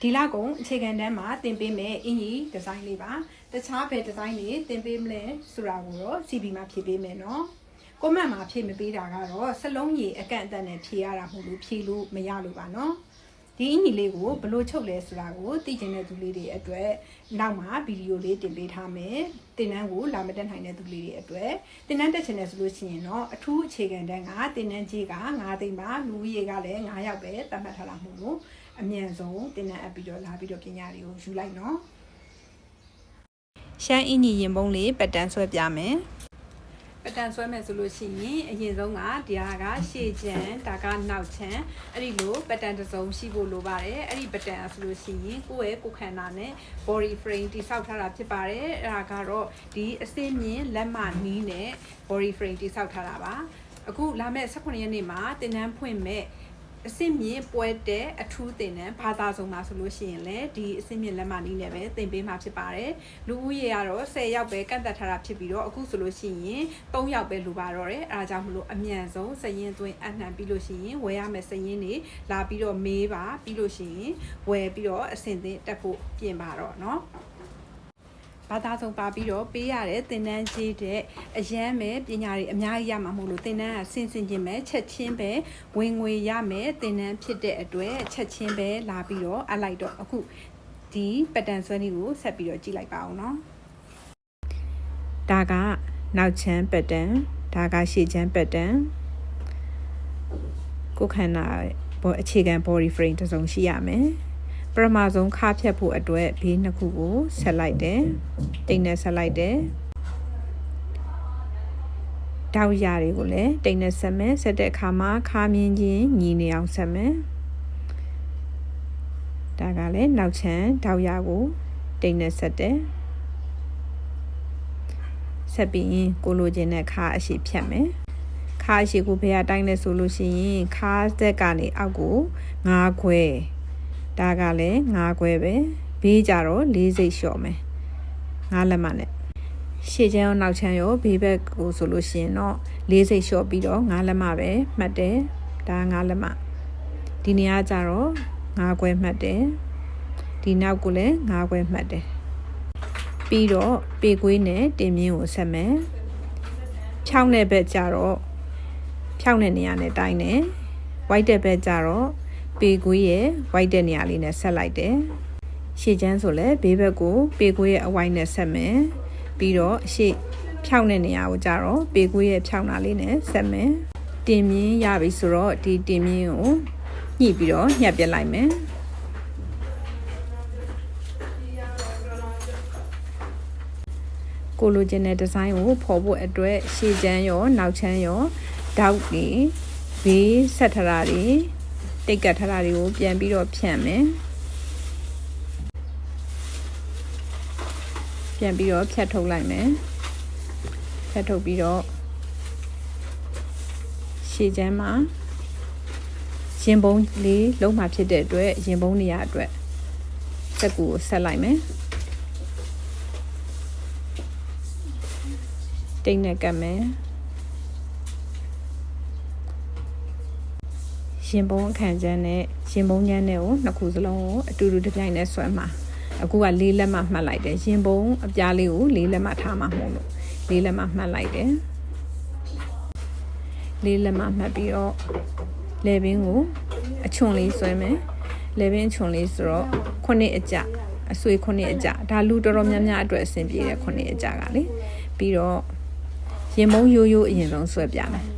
ဒီလကုန်အခြေခံတန်းမှာတင်ပေးမယ်အင်ကြီးဒီဇိုင်းလေးပါတခြားဘယ်ဒီဇိုင်းတွေတင်ပေးမလဲဆိုတာကိုတော့ CB မှာဖြည့်ပေးမယ်နော်ကွန်မန့်မှာဖြည့်မပေးတာကတော့စလုံးရည်အကန့်အသတ်နဲ့ဖြည့်ရတာမဟုတ်လို့ဖြည့်လို့မရလို့ပါနော်ဒီအင်ကြီးလေးကိုဘယ်လိုချုပ်လဲဆိုတာကိုသိချင်တဲ့သူလေးတွေအတွက်နောက်မှာဗီဒီယိုလေးတင်ပေးထားမယ်တင်နန်းကိုလာမတက်နိုင်တဲ့သူလေးတွေအတွက်တင်နန်းတက်ချင်တယ်ဆိုလို့ရှိရင်တော့အထူးအခြေခံတန်းကတင်နန်းကြီးက9သိန်းပါလူကြီးကလည်း9ယောက်ပဲသတ်မှတ်ထားတာမဟုတ်လို့ အမြန်ဆုံးတင်နန်းအပ်ပြီးတော့လာပြီးတော့ပညာတွေကိုယူလိုက်နော်ရှမ်းအင်ကြီးရင်ပုံးလေးပတ်တန်းဆွဲပြမယ်ပတန်ဆွဲမယ်ဆိုလို့ရှိရင်အရင်ဆုံးကဒီဟာကရှေ့ချမ်းဒါကနောက်ချမ်းအဲ့ဒီလိုပတန်တစ်စုံရှိဖို့လိုပါတယ်အဲ့ဒီပတန်ဆိုလို့ရှိရင်ကိုယ့်ရဲ့ကိုယ်ခန္ဓာနဲ့ body frame တိဆောက်ထားတာဖြစ်ပါတယ်အဲ့ဒါကတော့ဒီအစင်းမြင်လက်မနီးနဲ့ body frame တိဆောက်ထားတာပါအခုလာမယ့်18ရက်နေ့မှာတင်နန်းဖွင့်မဲ့ အစင်မြင့်ပွဲတဲ့အထူးတင်နန်းဘာသာဆုံးမှာဆိုလို့ရှိရင်လည်းဒီအစင်မြင့်လက်မနီးနဲ့ပဲတင်ပေးမှာဖြစ်ပါတယ်လူဦးရေကတော့10ယောက်ပဲကန့်သက်ထားတာဖြစ်ပြီးတော့အခုဆိုလို့ရှိရင်3ယောက်ပဲလူပါတော့တယ်အဲဒါကြောင့်မလို့အမြန်ဆုံးစရင်သွင်းအနှံပြီးလို့ရှိရင်ဝယ်ရမယ့်စရင်တွေလာပြီးတော့မေးပါပြီးလို့ရှိရင်ဝယ်ပြီးတော့အစင်သင်းတက်ဖို့ပြင်ပါတော့เนาะ ဘာသာဆုံးပါပြီးတော့ပေးရတဲ့သင်တန်းကြီးတဲ့အရန်ပဲပညာတွေအများကြီးရမှာမဟုတ်လို့သင်တန်းကဆင်ဆင်ချင်းပဲချက်ချင်းပဲဝင်ငွေရမယ်သင်တန်းဖြစ်တဲ့အတွက်ချက်ချင်းပဲလာပြီးတော့အလိုက်တော့အခုဒီပတန်ဆွဲလေးကိုဆက်ပြီးတော့ကြည့်လိုက်ပါအောင်နော်ဒါကနောက်ချမ်းပတန်ဒါကရှေ့ချမ်းပတန်ကိုယ်ခန္ဓာဘောအခြေခံ body frame တစ်စုံရှိရမယ် ပထမဆုံးခါဖြတ်ဖို့အတွက်ဘေးနှစ်ခုကိုဆက်လိုက်တယ်တိတ်နဲ့ဆက်လိုက်တယ်တောက်ရတွေကိုလည်းတိတ်နဲ့ဆက်မယ်ဆက်တဲ့အခါမှာခါမြင်ချင်းညီနေအောင်ဆက်မယ်ဒါကလည်းနောက်ချမ်းတောက်ရကိုတိတ်နဲ့ဆက်တယ်ဆက်ပြီးရင်ကိုလိုချင်တဲ့ခါအရှိဖြတ်မယ်ခါအရှိကိုဘယ်အတိုင်းလဲဆိုလို့ရှိရင်ခါသက်ကနေအောက်ကို၅ခွဲ ဒါကလည်း9ခွဲပဲဘေးကြတော့၄စိတ်လျှော့မယ်9လက်မနဲ့ရှေ့ချမ်းရောနောက်ချမ်းရောဘေးဘက်ကိုဆိုလို့ရှိရင်တော့၄စိတ်လျှော့ပြီးတော့9လက်မပဲမှတ်တယ်ဒါ9လက်မဒီနေရာကြတော့9ခွဲမှတ်တယ်ဒီနောက်ကိုလည်း9ခွဲမှတ်တယ်ပြီးတော့ပေကွေးနဲ့တင်မြင့်ကိုဆက်မယ်ဖြောင်းတဲ့ဘက်ကြတော့ဖြောင်းတဲ့နေရာနဲ့တိုင်းတယ်ဝိုက်တဲ့ဘက်ကြတော့ ပေကွေးရဲ့ဝိုက်တဲ့နေရာလေးနဲ့ဆက်လိုက်တယ်ရှေ့ချမ်းဆိုလဲဘေးဘက်ကိုပေကွေးရဲ့အဝိုက်နဲ့ဆက်မယ်ပြီးတော့ရှေ့ဖြောင်းတဲ့နေရာကိုကြတော့ပေကွေးရဲ့ဖြောင်းတာလေးနဲ့ဆက်မယ်တင်မြင်းရပြီဆိုတော့ဒီတင်မြင်းကိုညှိပြီးတော့ညှက်ပြလိုက်မယ်ကိုလိုချင်တဲ့ဒီဇိုင်းကိုဖော်ဖို့အတွက်ရှေ့ချမ်းရော နောက်ချမ်းရောတောက်တွေဘေးဆက်ထတာတွေ တိတ်ကတ်ထားတာတွေကိုပြန်ပြီးတော့ဖြန့်မယ်ပြန်ပြီးတော့ဖြတ်ထုတ်လိုက်မယ်ဖြတ်ထုတ်ပြီးတော့ရှည်ချမ်းမှာရင်ပုံးလေးလုံးမှာဖြစ်တဲ့အတွက်ရင်ပုံးနေရာအတွက်စက်ကူကိုဆက်လိုက်မယ်တိတ်နဲ့ကတ်မယ် ရင်ပုံးအခန့်ချမ်းနဲ့ရင်ပုံးချမ်းနဲ့ကိုနှစ်ခုစလုံးကိုအတူတူတစ်ပြိုင်တည်းဆွဲမှာအခုကလေးလက်မှမှတ်လိုက်တယ်ရင်ပုံးအပြားလေးကိုလေးလက်မှထားမှာမဟုတ်လို့လေးလက်မှမှတ်လိုက်တယ်လေးလက်မှမှတ်ပြီးတော့လေဘင်းကိုအချွန်လေးဆွဲမယ်လေဘင်းချွန်လေးဆိုတော့ခုနှစ်အကြအဆွေခုနှစ်အကြဒါလူတော်တော်များများအတွက်အဆင်ပြေတဲ့ခုနှစ်အကြကလေပြီးတော့ရင်မုံရိုးရိုးအရင်ဆုံးဆွဲပြမယ်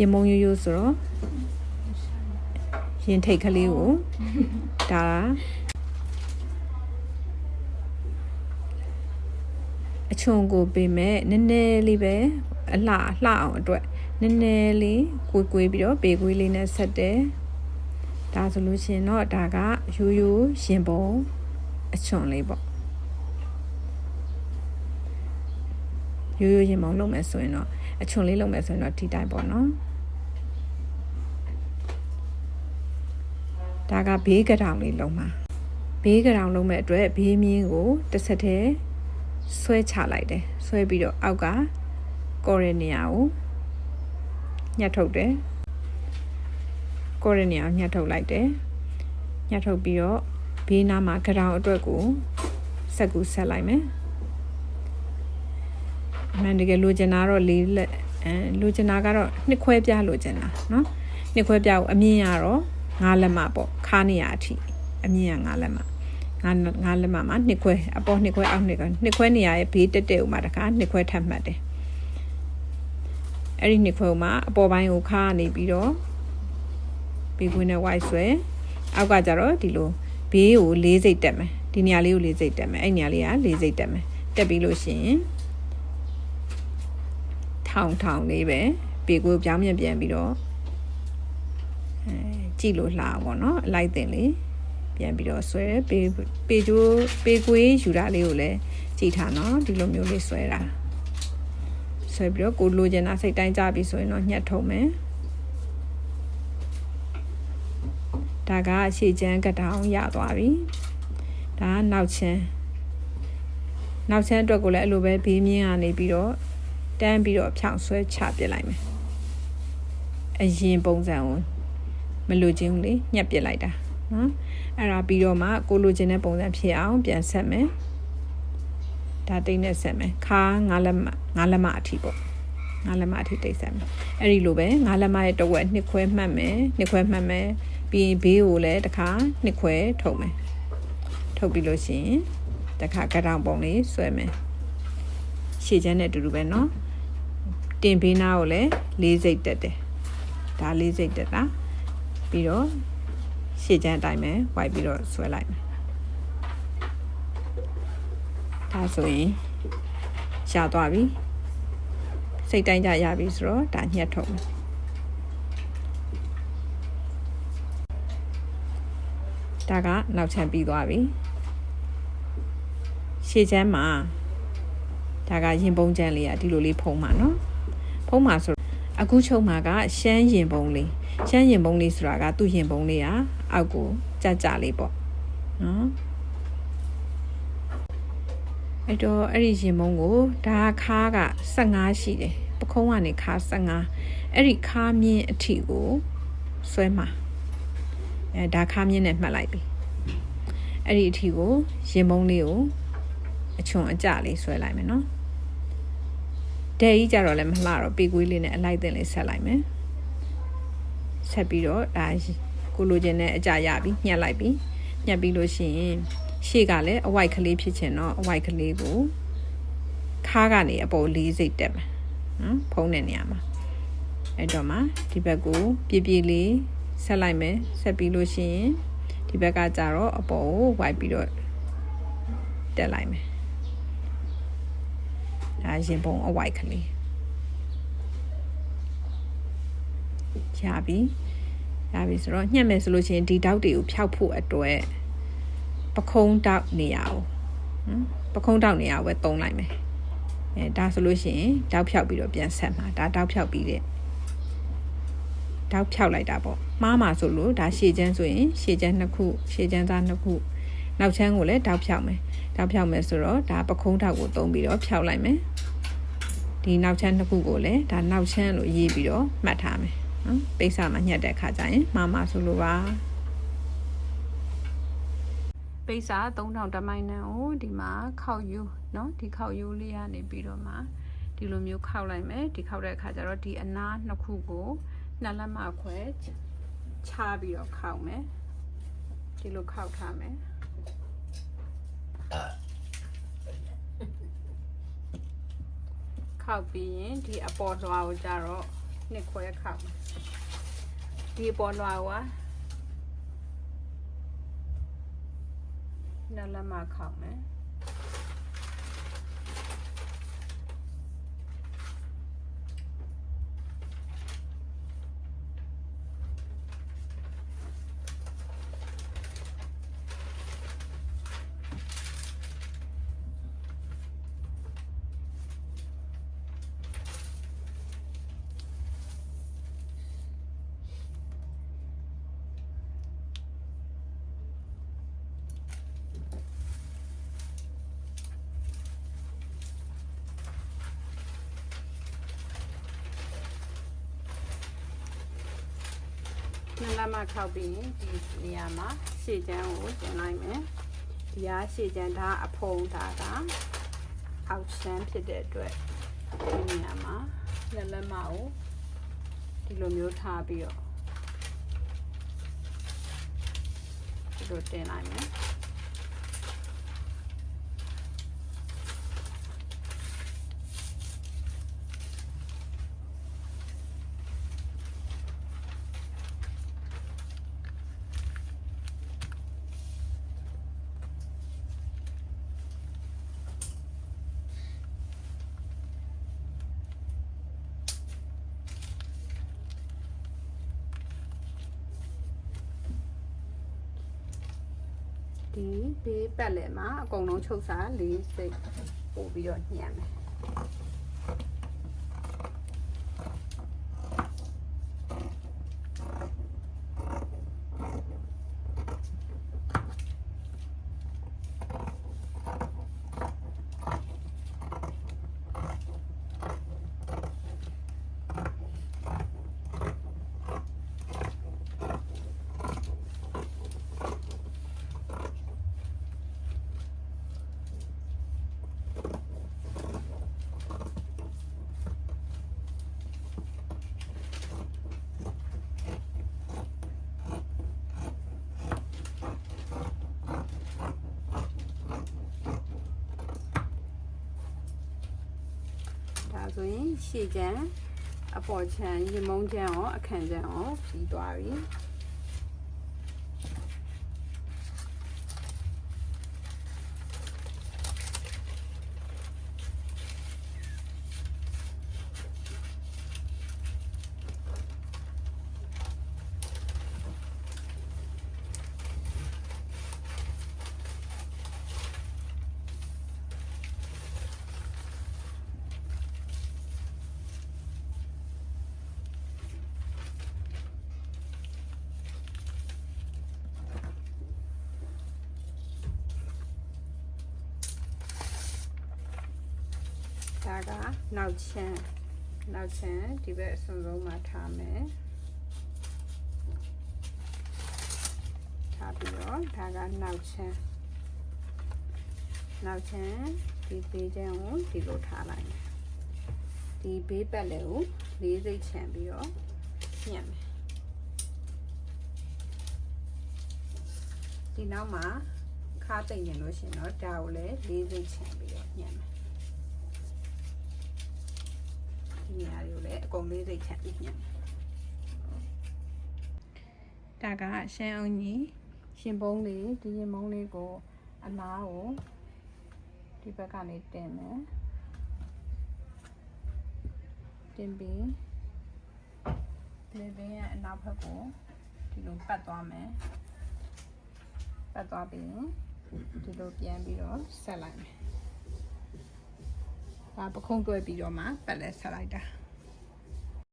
ရင်မုံရိုးရိုးဆိုတော့ရင်ထိတ်ကလေးကိုဒါအချုံကိုပေးမဲ့နည်းနည်းလေးပဲအလှအလှအောင်အတွက်နည်းနည်းလေးကိုကွေးပြီးတော့ပေကွေးလေးနဲ့ဆက်တယ်ဒါဆိုလို့ရှိရင်တော့ဒါကရိုးရိုးရင်ပုံအချွန်လေးပေါ့ရိုးရိုးရင်ပုံလုပ်မယ်ဆိုရင်တော့အချွန်လေးလုပ်မယ်ဆိုရင်တော့ဒီတိုင်းပေါ့နော် ဒါကဘေးကတောင်လေးလုံးမှာဘေးကတောင်လုံးမဲ့အတွက်ဘေးမြင်းကိုတစ်ဆက်တည်းဆွဲချလိုက်တယ်ဆွဲပြီးတော့အောက်ကကော်ရနေရကိုညှက်ထုတ်တယ် ကောတဲ့နေရာညှက်ထုတ်လိုက်တယ်ညှက်ထုတ်ပြီးတော့ဘေးနားမှာကရောင်အတွက်ကိုဆက်ကူဆက်လိုက်မယ်အမှန်တကယ်လိုချင်တာတော့လေးလက်အဲလိုချင်တာကတော့နှစ်ခွဲပြလိုချင်တာเนาะနှစ်ခွဲပြကိုအမြင့်ရတော့ ငါးလက်မပေါ့ခါနေရအထိအမြင့်ရငါးလက်မငါငါလက်မမှာနှစ်ခွဲအပေါ်နှစ်ခွဲအောက်နှစ်ခွဲနှစ်ခွဲနေရရဲ့ဘေးတက်တက်ဥမှာတခါနှစ်ခွဲထပ်မှတ်တယ်အဲ့ဒီနှစ်ခွဲမှာအပေါ်ပိုင်းကိုခါနေပြီးတော့ဘေးကွင်းနဲ့ white ဆွဲအောက်ကကျတော့ဒီလိုဘေးကိုလေးစိတ်တက်မယ်ဒီနေရာလေးကိုလေးစိတ်တက်မယ်အဲ့နေရာလေးကလေးစိတ်တက်မယ်တက်ပြီးလို့ရှိရင်ထောင်ထောင်လေးပဲပေကိုပြောင်းပြန်ပြန်ပြီးတော့အဲ ကြည့်လို့လှအောင်ပေါ့နော်အလိုက်တင်လေးပြန်ပြီးတော့ဆွဲပေပေကျိုးပေကွေးယူတာလေးကိုလည်းကြည့်ထားနော်ဒီလိုမျိုးလေးဆွဲတာဆွဲပြီးတော့ကိုလိုချင်တာစိတ်တိုင်းကြပြီဆိုရင်တော့ညှက်ထုံမယ်ဒါကရှေ့ချမ်းကတောင်ရသွားပြီဒါကနောက်ချမ်းနောက်ချမ်းအတွက်ကိုလည်းအဲ့လိုပဲဘေးမြင်းကနေပြီးတော့တန်းပြီးတော့ဖြောင်းဆွဲချပစ်လိုက်မယ်အရင်ပုံစံကို မလိုချင်ဘူးလေညှက်ပစ်လိုက်တာနော်အဲ့ဒါပြီးတော့မှကိုလိုချင်တဲ့ပုံစံဖြစ်အောင်ပြန်ဆက်မယ်ဒါတိတ်နဲ့ဆက်မယ်ခါငါးလက်မငါးလက်မအထိပေါ့ငါးလက်မအထိတိတ်ဆက်မယ်အဲ့ဒီလိုပဲငါးလက်မရဲ့တဝက်နှစ်ခွဲမှတ်မယ်နှစ်ခွဲမှတ်မယ်ပြီးရင်ဘေးကိုလည်းတစ်ခါနှစ်ခွဲထုတ်မယ်ထုတ်ပြီးလို့ရှိရင်တစ်ခါကတောင်ပုံလေးဆွဲမယ်ရှေ့ချမ်းနဲ့အတူတူပဲเนาะတင်ဘေးနားကိုလည်းလေးစိတ်တက်တယ်ဒါလေးစိတ်တက်တာ ပြီးတော့ရှေ့ချမ်းအတိုင်းပဲဝိုက်ပြီးတော့ဆွဲလိုက်မယ်ဒါဆိုရင်ရှားသွားပြီစိတ်တိုင်းကြရပြီဆိုတော့ဒါညှက်ထုတ်မယ်ဒါကနောက်ချမ်းပြီးသွားပြီရှေ့ချမ်းမှာဒါကရင်ပုံးချမ်းလေးอ่ะဒီလိုလေးဖုံးမှာเนาะဖုံးမှာဆို အခုချုပ်မှာကရှမ်းရင်ပုံးလေးရှမ်းရင်ပုံးလေးဆိုတာကသူ့ရင်ပုံးလေးอ่ะအောက်ကိုကြကြလေးပေါ့နော်အဲ့တော့အဲ့ဒီရင်ပုံးကိုဒါခါးက15ရှိတယ်ပခုံးကနေခါ15အဲ့ဒီခါမြင့်အထိကိုဆွဲမှာအဲဒါခါမြင့်နဲ့မှတ်လိုက်ပြီအဲ့ဒီအထိကိုရင်ပုံးလေးကိုအချွန်အကြလေးဆွဲလိုက်မယ်နော် ဒဲကြီးကြတော့လည်းမလှတော့ပေကွေးလေးနဲ့အလိုက်တင်လေးဆက်လိုက်မယ်ဆက်ပြီးတော့ဒါကိုလိုချင်တဲ့အကြရပြီညှက်လိုက်ပြီညှက်ပြီးလို့ရှိရင်ရှေ့ကလည်းအဝိုက်ကလေးဖြစ်ချင်တော့အဝိုက်ကလေးကိုခါးကနေအပေါ်လေးစိတ်တက်မယ်နော်ဖုံးတဲ့နေရာမှာအဲ့တော့မှဒီဘက်ကိုပြပြလေးဆက်လိုက်မယ်ဆက်ပြီးလို့ရှိရင်ဒီဘက်ကကြတော့အပေါ်ကိုဝိုက်ပြီးတော့တက်လိုက်မယ် ဒါရင်ပုံအဝိုက်ကလေးရပြီရပြီဆိုတော့ညှက်မယ်ဆိုလို့ရှိရင်ဒီတောက်တွေကိုဖျောက်ဖို့အတွက်ပခုံးတောက်နေရအောင်ပခုံးတောက်နေရအောင်ပဲတုံးလိုက်မယ်အဲဒါဆိုလို့ရှိရင်တောက်ဖြောက်ပြီးတော့ပြန်ဆက်မှာဒါတောက်ဖြောက်ပြီးတဲ့တောက်ဖြောက်လိုက်တာပေါ့မှားမှာဆိုလို့ဒါရှေ့ချမ်းဆိုရင်ရှေ့ချမ်းနှစ်ခုရှေ့ချမ်းသားနှစ်ခု နောက်ချမ်းကိုလည်းတောက်ဖြောက်မယ်တောက်ဖြောက်မယ်ဆိုတော့ဒါပခုံးထောက်ကိုတုံးပြီးတော့ဖြောက်လိုက်မယ်ဒီနောက်ချမ်းနှစ်ခုကိုလည်းဒါနောက်ချမ်းလို့ရေးပြီးတော့မှတ်ထားမယ်နော်ပိတ်စာမှာညှက်တဲ့ခါကျရင်မှားမှာဆိုလို့ပါပိတ်စာ3000တမိုင်နံကိုဒီမှာခောက်ယူเนาะဒီခောက်ယူလေးကနေပြီးတော့မှဒီလိုမျိုးခောက်လိုက်မယ်ဒီခောက်တဲ့အခါကျတော့ဒီအနားနှစ်ခုကိုနှစ်လက်မခွဲချပြီးတော့ခောက်မယ်ဒီလိုခောက်ထားမယ် ခောက်ပြီးရင်ဒီအပေါ်လွှာကိုကြတော့နှစ်ခွဲခောက်မယ်ဒီအပေါ်လွှာကနှစ်လက်မခောက်မယ် လက်မခောက်ပြီးဒီနေရာမှာရှေ့ချမ်းကိုတင်လိုက်မယ်ဒီဟာရှေ့ချမ်းဒါအဖုံဒါကအောက်ချမ်းဖြစ်တဲ့အတွက်ဒီနေရာမှာလက်လက်မကိုဒီလိုမျိုးထားပြီးတော့ဒီလိုတင်လိုက်မယ် ဒီဘေးပတ်လည်မှာအကုန်လုံးချုပ်စားလေးစိတ်ပို့ပြီးတော့ညှံမယ် ဆိုရင်ရှေ့ချမ်းအပေါ်ချမ်းရင်မုံချမ်းရောအခန့်ချမ်းရောပြီးသွားပြီ ကနောက်ချမ်းနောက်ချမ်းဒီဘက်အစွန်ဆုံးမှာထားမယ်ထားပြီးတော့ဒါကနောက်ချမ်းနောက်ချမ်းဒီဘေးချမ်းကိုဒီလိုထားလိုက်မယ်ဒီဘေးပတ်လည်းကိုလေးစိတ်ချမ်းပြီးတော့ညှက်မယ်ဒီနောက်မှာခါတိတ်နေလို့ရှရင်တော့ဒါကိုလည်းလေးစိတ်ချမ်းပြီးတော့ညှက်မယ် ဒီနေရာတွေကိုလည်းအကုန်လေးစိတ်ချပြီးညံ့ဒါကရှမ်းအောင်ကြီးရှင်ပုံးလေးဒီရင်မုံလေးကိုအနားကိုဒီဘက်ကနေတင်မယ်တင်ပြီးလေပင်ရဲ့အနောက်ဘက်ကိုဒီလိုပတ်သွားမယ်ပတ်သွားပြီးရင်ဒီလိုပြန်ပြီးတော့ဆက်လိုက်မယ်ဒါ ပခုံးတွဲပြီးတော့မှပတ်လဲဆက်လိုက်တာ